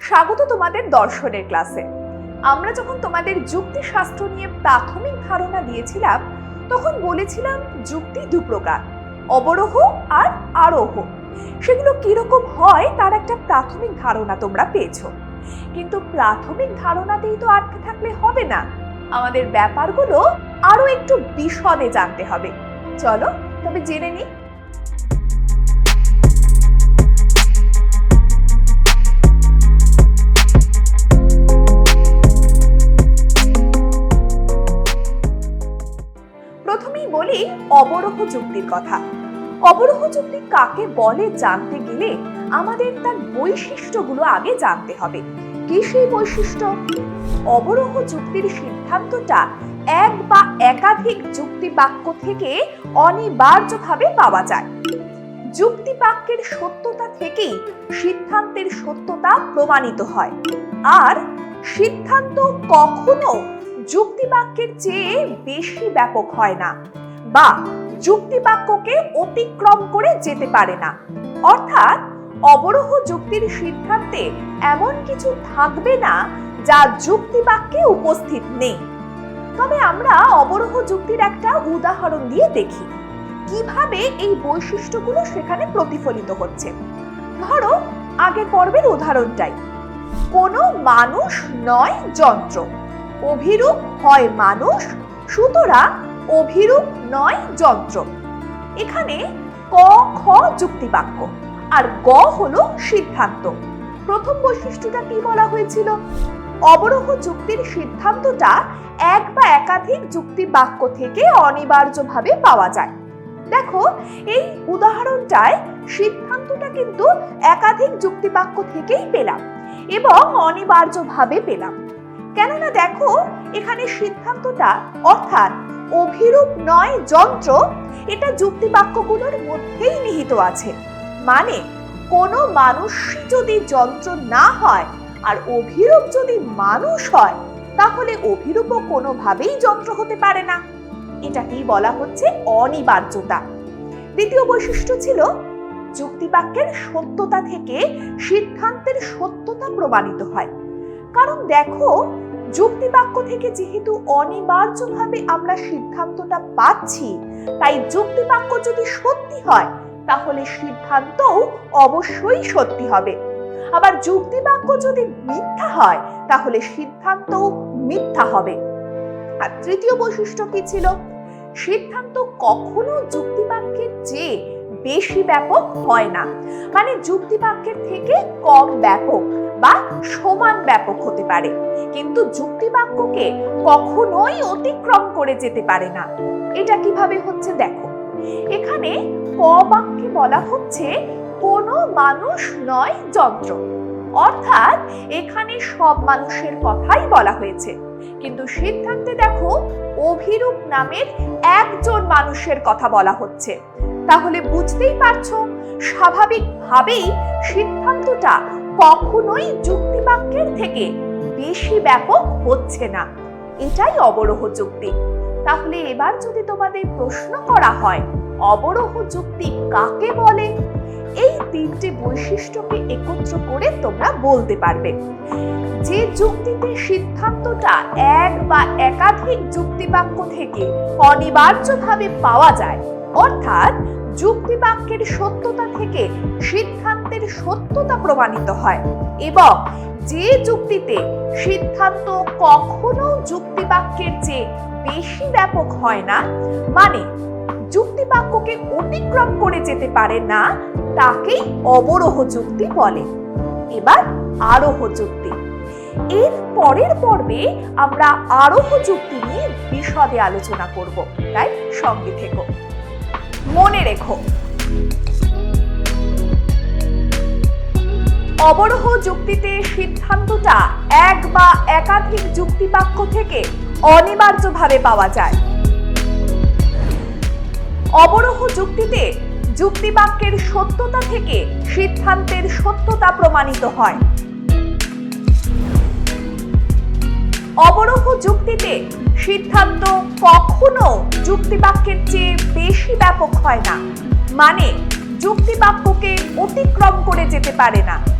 স্বাগত তোমাদের দর্শনের ক্লাসে। আমরা যখন তোমাদের যুক্তিশাস্ত্র নিয়ে প্রাথমিক ধারণা দিয়েছিলাম, তখন বলেছিলাম যুক্তি দু প্রকার, অবরোহ আর আরোহ। সেগুলো কীরকম হয় তার একটা প্রাথমিক ধারণা তোমরা পেয়েছ। কিন্তু প্রাথমিক ধারণাতেই তো আটকে থাকলে হবে না। আমাদের ব্যাপারগুলো আরও একটু বিশদে জানতে হবে। চলো, তবে জেনে নিই বলি অবরোহ যুক্তির কথা। অবরোহ যুক্তি কাকে বলে জানতে গেলে আমাদের তার বৈশিষ্ট্যগুলো আগে জানতে হবে। কি সেই বৈশিষ্ট্য? অবরোহ যুক্তির সিদ্ধান্তটা এক বা একাধিক যুক্তি বাক্য থেকে অনিবার্যভাবে পাওয়া যায়। যুক্তি বাক্যের সত্যতা থেকেই সিদ্ধান্তের সত্যতা প্রমাণিত হয়। আর সিদ্ধান্ত কখনো যুক্তি বাক্যের চেয়ে বেশি ব্যাপক হয় না। বা যুক্তি বাক্যকে অতিক্রম করে যেতে পারে না। অর্থাৎ অবরোহ যুক্তির সিদ্ধান্তে এমন কিছু থাকবে না যা যুক্তি বাক্যে উপস্থিত নেই। তবে আমরা অবরোহ যুক্তির একটা উদাহরণ দিয়ে দেখি। কীভাবে এই বৈশিষ্ট্যগুলো সেখানে প্রতিফলিত হচ্ছে? ধরো, আগের পর্বের উদাহরণটাই। কোনো মানুষ নয় যন্ত্র। অভিরূপ হয় মানুষ, সুতরাং অভিরূপ নয় যন্ত্র। এখানে ক, খ যুক্তিবাক্য আর গ হলো সিদ্ধান্ত। প্রথম বৈশিষ্ট্যটা কি বলা হয়েছিল? অবরোহ যুক্তির সিদ্ধান্তটা এক বা একাধিক যুক্তি বাক্য থেকে অনিবার্যভাবে পাওয়া যায়। দেখো, এই উদাহরণটায় সিদ্ধান্তটা কিন্তু একাধিক যুক্তি বাক্য থেকেই পেলাম এবং অনিবার্যভাবে পেলাম। কেননা দেখো, এখানে সিদ্ধান্তটা অর্থাৎ অভিরূপ নয় যন্ত্র, এটা যুক্তি বাক্যগুলোর মধ্যেই নিহিত আছে। মানে কোনো মানুষ যদি যন্ত্র না হয় আর অভিরূপ যদি মানুষ হয়, তাহলে অভিরূপও কোনোভাবেই যন্ত্র হতে পারে না। এটাকেই বলা হচ্ছে অনিবার্যতা। দ্বিতীয় বৈশিষ্ট্য ছিল, যুক্তিবাক্যের সত্যতা থেকে সিদ্ধান্তের সত্যতা প্রমাণিত হয়। কারণ দেখো যুক্তিবাক্য থেকে যেহেতু অনিবার্যভাবে আমরা সিদ্ধান্তটা পাচ্ছি, তাই যুক্তিবাক্য যদি সত্যি হয়, তাহলে সিদ্ধান্তও অবশ্যই সত্যি হবে। আবার যুক্তিবাক্য যদি মিথ্যা হয়, তাহলে সিদ্ধান্তও মিথ্যা হবে। আর তৃতীয় বৈশিষ্ট্য কি ছিল? সিদ্ধান্ত কখনো যুক্তিবাক্যের চেয়ে বেশি ব্যাপক হয় না। মানে যুক্তিবাক্যের থেকে কম ব্যাপক বা সমান ব্যাপক হতে পারে। কিন্তু যুক্তিবাক্যকে কখনোই অতিক্রম করে যেতে পারে না। এটা কীভাবে হচ্ছে দেখো। এখানে ক বাক্যে বলা হচ্ছে, কোনো মানুষ নয় যন্ত্র। অর্থাৎ এখানে সব মানুষের কথাই বলা হয়েছে। কিন্তু সিদ্ধান্তে দেখো, অভিরূপ নামের একজন মানুষের কথা বলা হচ্ছে। তাহলে বুঝতেই পারছ, স্বাভাবিকভাবেই সিদ্ধান্তটা কখনোই যুক্তিবাক্যের থেকে বেশি ব্যাপক হচ্ছে না। এটাই অবরোহ যুক্তি। তাহলে এবার যদি তোমাদের প্রশ্ন করা হয়, অবরোহ যুক্তি কাকে বলে? এই তিনটে বৈশিষ্ট্যকে একত্র করে তোমরা বলতে পারবে। যে যুক্তিতে সিদ্ধান্তটা এক বা একাধিক যুক্তিবাক্য থেকে অনিবার্যভাবে পাওয়া যায়, অর্থাৎ যুক্তিবাক্যের সত্যতা থেকে সিদ্ধান্তের সত্যতা প্রমাণিত হয় এবং যে যুক্তিতে সিদ্ধান্ত কখনো যুক্তিবাক্যের চেয়ে বেশি ব্যাপক হয় না মানে যুক্তিবাক্যকে অতিক্রম করে যেতে পারে না, তাকেই অবরোহ যুক্তি বলে। এবার আরোহ যুক্তি। এর পরের পর্বে আমরা আরোহ যুক্তি নিয়ে বিশদে আলোচনা করব, তাই সঙ্গে থেকো। মনে রেখো। অবরোহ যুক্তিতে সিদ্ধান্তটা এক বা একাধিক যুক্তিবাক্য থেকে অনিবার্যভাবে পাওয়া যায়। অবরোহ যুক্তিতে যুক্তিবাক্যের সত্যতা থেকে সিদ্ধান্তের সত্যতা প্রমাণিত হয়। অবরোহ যুক্তিতে সিদ্ধান্ত কখনো যুক্তিবাক্যের চেয়ে বেশি ব্যাপক হয় না। মানে যুক্তিবাক্যকে অতিক্রম করে যেতে পারে না।